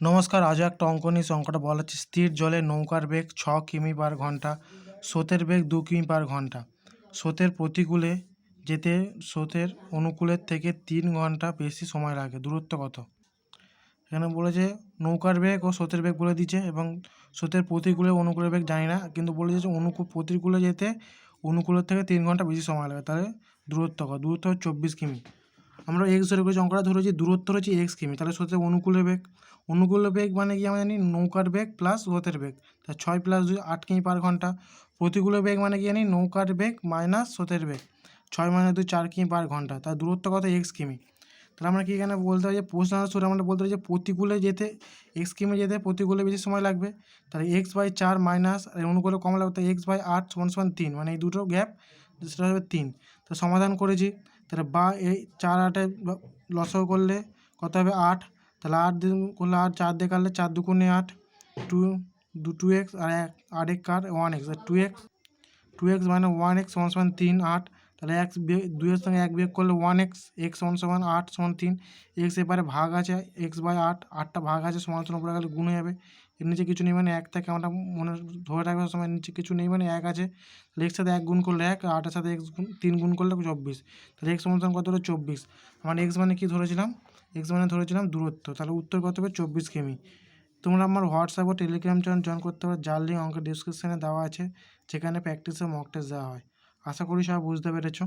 নমস্কার আজও একটা অঙ্ক নিয়ে অঙ্কটা বলা হচ্ছে, স্থির জলে নৌকার বেগ ছ কিমি পার ঘণ্টা, স্রোতের বেগ দু কিমি পার ঘণ্টা। স্রোতের প্রতিকূলে যেতে স্রোতের অনুকূলের থেকে তিন ঘণ্টা বেশি সময় লাগে। দূরত্ব কত? এখানে বলেছে, নৌকার বেগ ও স্রোতের বেগ বলে দিচ্ছে এবং স্রোতের প্রতিকূলে অনুকূলের বেগ জানি না, কিন্তু বলে দিয়েছে অনুকূল, প্রতিকূলে যেতে অনুকূলের থেকে তিন ঘণ্টা বেশি সময় লাগে। তাহলে দূরত্ব কত? দূরত্ব চব্বিশ কিমি। আমরা এক্স ধরে করেছি, অঙ্কটা ধরেছি দূরত্ব হচ্ছে এক্স কিমি। তাহলে স্রোতের অনুকূলের বেগ। অনুকূলের বেগ মানে কি আমরা জানি? নৌকার বেগ প্লাস স্রোতের বেগ। তা ছয় প্লাস দুই, আট কিমি পার ঘণ্টা। প্রতিকূলের বেগ মানে কি জানি? নৌকার বেগ মাইনাস স্রোতের বেগ। ছয় মাইনাস দুই, চার কিমি পার ঘণ্টা। তার দূরত্ব কত? এক্স কিমি। তাহলে আমরা কি এখানে বলতে পারি যে প্রশ্ন সুরে আমরা বলতে পারি যে প্রতিকূলে যেতে এক্স কিমে যেতে প্রতিকূলে বেশি সময় লাগবে। তাহলে এক্স বাই চার মাইনাস অনুকূলে কম লাগবে, তাহলে এক্স বাই আট সমান সমান তিন। মানে এই দুটো গ্যাপ সেটা হবে তিন। তো সমাধান করেছি। তাহলে বা এই চার আটে লসও করলে কত হবে আট? তাহলে আট করলে আট চার দিয়ে কাটলে চার দুগুণে আট। টু, দু, টু এক্স আর এক আট এক কার? One X. আর টু এক্স টু এক্স মানে ওয়ান এক্স সমান সমান তিন, আট। তাহলে এক্স দুইয়ের সঙ্গে এক বিয়োগ করলে ওয়ান এক্স এক্স সমান সমান আট সমান তিন এক্স এবারে ভাগ আছে এক্স বাই আট, আটটা ভাগ আছে, সমান সমান উপরে গেলে গুণ হয়ে যাবে। এর নিচে কিছু নেই মানে এক থেকে আমরা মনে ধরে রাখবে সময় নিচে কিছু নেই মানে এক আছে। তাহলে এক্স সাথে এক গুণ করলে এক, আর আটের সাথে এক্স গুণ, তিন গুণ করলে চব্বিশ। তাহলে এক্স সমান কত হলো? চব্বিশ। মানে এক্স মানে কি ধরেছিলাম? এক্স মানে ধরেছিলাম দূরত্ব। তাহলে উত্তর কত হবে? চব্বিশ কিমি। তোমরা আমার হোয়াটসঅ্যাপ ও টেলিগ্রাম চ্যানেল জয়েন করতে পারো, যার লিঙ্ক অঙ্কের ডিসক্রিপশানে দেওয়া আছে, যেখানে প্র্যাকটিসে মক টেস্ট দেওয়া হয়। আশা করি সবাই বুঝতে পেরেছ।